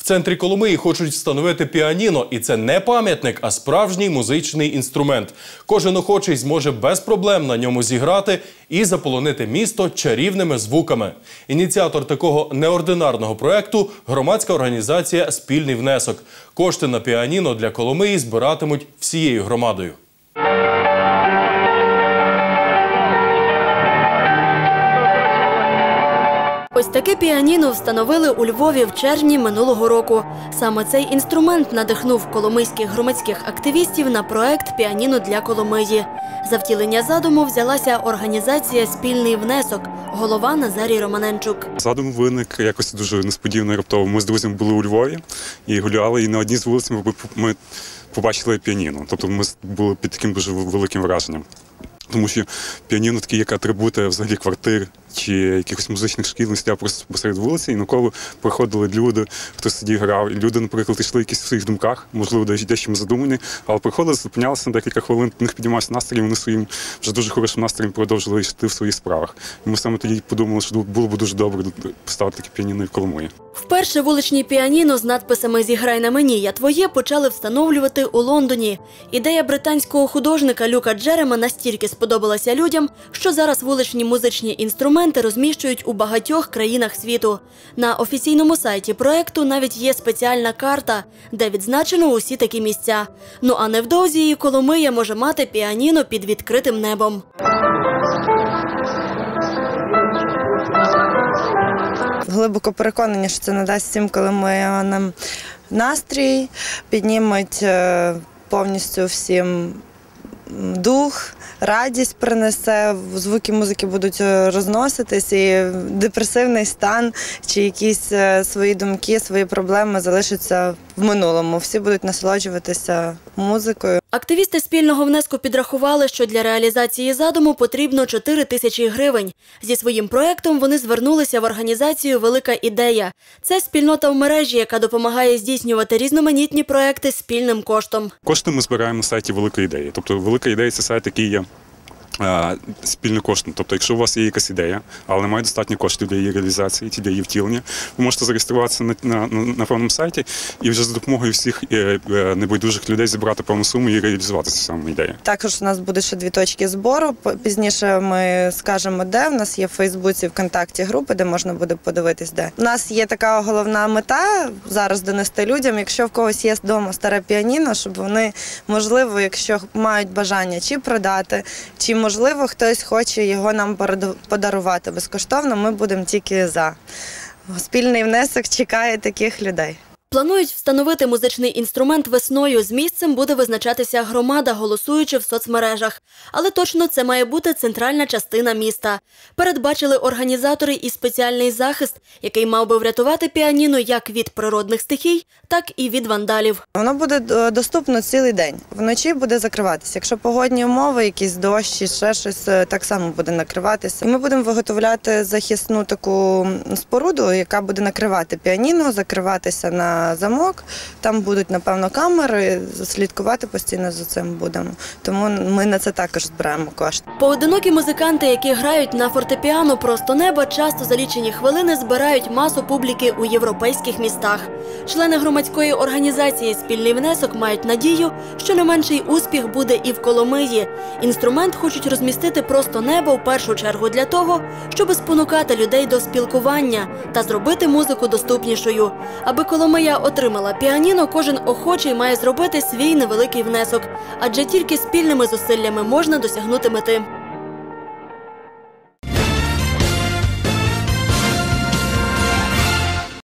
В центрі Коломиї хочуть встановити піаніно, і це не пам'ятник, а справжній музичний інструмент. Кожен охочий зможе без проблем на ньому зіграти і заполонити місто чарівними звуками. Ініціатор такого неординарного проекту громадська організація Спільний внесок. Кошти на піаніно для Коломиї збиратимуть всією громадою. Ось таке піаніно встановили у Львові в червні минулого року. Саме цей інструмент надихнув коломийських громадських активістів на проект Піаніно для Коломиї. За втілення задуму взялася організація Спільний внесок, голова Назарій Романенчук. Задум виник якось дуже несподівано раптово. Ми з друзями були у Львові і гуляли, і на одній з вулиць ми, побачили піаніно. Тобто ми були під таким дуже великим враженням. Тому що піаніно такі як атрибути взагалі квартир чи якихось музичних шкіл не стояв просто посеред вулиці, і навколо приходили люди, хто сидів грав. І люди, наприклад, йшли якісь в своїх думках, можливо, дещо задумані, але приходили, зупинялися на декілька хвилин, в них піднімався настрій, вони своїм вже дуже хорошим настроєм продовжили йти в своїх справах. І ми саме тоді подумали, що було б дуже добре поставити таке піаніно в Коломиї. Вперше вуличні піаніно з надписами Зіграй на мені, я твоє почали встановлювати у Лондоні. Ідея британського художника Люка Джерема настільки сподобалася людям, що зараз вуличні музичні інструменти розміщують у багатьох країнах світу. На офіційному сайті проекту навіть є спеціальна карта, де відзначено усі такі місця. Ну а невдовзі і Коломия може мати піаніно під відкритим небом. глибоко переконані, що це надасть всім коломиянам настрій, піднімуть е, повністю всім дух, радість принесе, звуки музики будуть е, розноситись, і депресивний стан чи якісь е, свої думки, свої проблеми залишаться в минулому. Всі будуть насолоджуватися музикою. Активісти спільного внеску підрахували, що для реалізації задуму потрібно 4 тисячі гривень. Зі своїм проектом вони звернулися в організацію Велика ідея. Це спільнота в мережі, яка допомагає здійснювати різноманітні проекти спільним коштом. Кошти ми збираємо на сайті Велика ідея. Тобто, велика ідея це сайт, який є. Спільно коштом. Тобто, якщо у вас є якась ідея, але немає достатньо коштів для її реалізації, для її втілення, ви можете зареєструватися на на, на певному сайті і вже за допомогою всіх е, е, небайдужих людей зібрати певну суму і реалізувати цю саму ідею. Також у нас буде ще дві точки збору. Пізніше ми скажемо, де в нас є в Фейсбуці, ВКонтакті групи, де можна буде подивитись, де у нас є така головна мета зараз донести людям, якщо в когось є вдома старе піаніно, щоб вони можливо, якщо мають бажання чи продати, чи можливо можливо, хтось хоче його нам подарувати безкоштовно. Ми будемо тільки за. Спільний внесок чекає таких людей. Планують встановити музичний інструмент весною. З місцем буде визначатися громада, голосуючи в соцмережах. Але точно це має бути центральна частина міста. Передбачили організатори і спеціальний захист, який мав би врятувати піаніно як від природних стихій, так і від вандалів. Воно буде е, доступно цілий день. Вночі буде закриватися. Якщо погодні умови, якісь дощі, ще щось е, так само буде накриватися. Ми будемо виготовляти захисну таку споруду, яка буде накривати піаніно, закриватися на замок. Там будуть, напевно, камери, слідкувати постійно за цим будемо. Тому ми на це також збираємо кошти. Поодинокі музиканти, які грають на фортепіано просто неба, часто за лічені хвилини збирають масу публіки у європейських містах. Члени громадської організації Спільний внесок мають надію, що не менший успіх буде і в Коломиї. Інструмент хочуть розмістити просто небо в першу чергу для того, щоб спонукати людей до спілкування та зробити музику доступнішою, аби Коломия Сім'я отримала піаніно, кожен охочий має зробити свій невеликий внесок, адже тільки спільними зусиллями можна досягнути мети.